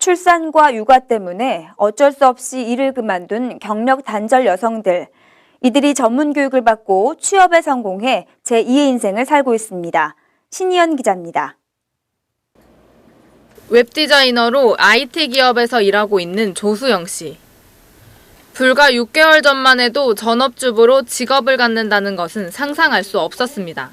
출산과 육아 때문에 어쩔 수 없이 일을 그만둔 경력 단절 여성들. 이들이 전문 교육을 받고 취업에 성공해 제2의 인생을 살고 있습니다. 신희연 기자입니다. 웹디자이너로 IT 기업에서 일하고 있는 조수영 씨. 불과 6개월 전만 해도 전업주부로 직업을 갖는다는 것은 상상할 수 없었습니다.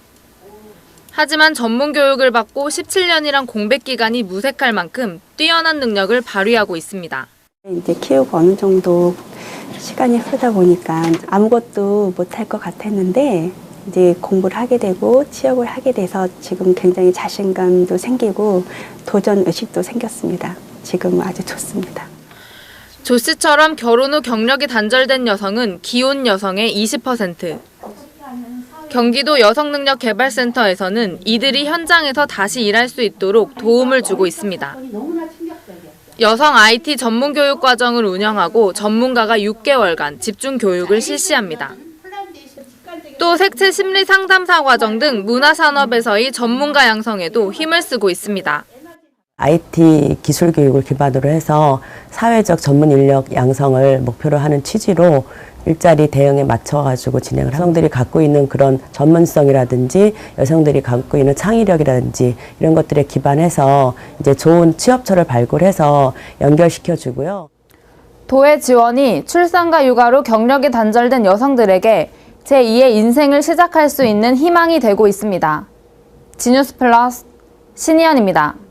하지만 전문 교육을 받고 17년이란 공백 기간이 무색할 만큼 뛰어난 능력을 발휘하고 있습니다. 이제 키우고 어느 정도 시간이 흐르다 보니까 아무것도 못할 것 같았는데 이제 공부를 하게 되고 취업을 하게 돼서 지금 굉장히 자신감도 생기고 도전 의식도 생겼습니다. 지금 아주 좋습니다. 조 씨처럼 결혼 후 경력이 단절된 여성은 기혼 여성의 20%. 경기도 여성능력개발센터에서는 이들이 현장에서 다시 일할 수 있도록 도움을 주고 있습니다. 여성 IT 전문 교육 과정을 운영하고 전문가가 6개월간 집중 교육을 실시합니다. 또 색채 심리 상담사 과정 등 문화 산업에서의 전문가 양성에도 힘을 쓰고 있습니다. IT 기술 교육을 기반으로 해서 사회적 전문 인력 양성을 목표로 하는 취지로 일자리 대응에 맞춰가지고 진행을 여성들이 갖고 있는 그런 전문성이라든지 여성들이 갖고 있는 창의력이라든지 이런 것들에 기반해서 이제 좋은 취업처를 발굴해서 연결시켜 주고요. 도의 지원이 출산과 육아로 경력이 단절된 여성들에게 제2의 인생을 시작할 수 있는 희망이 되고 있습니다. 지뉴스 플러스 신희연입니다.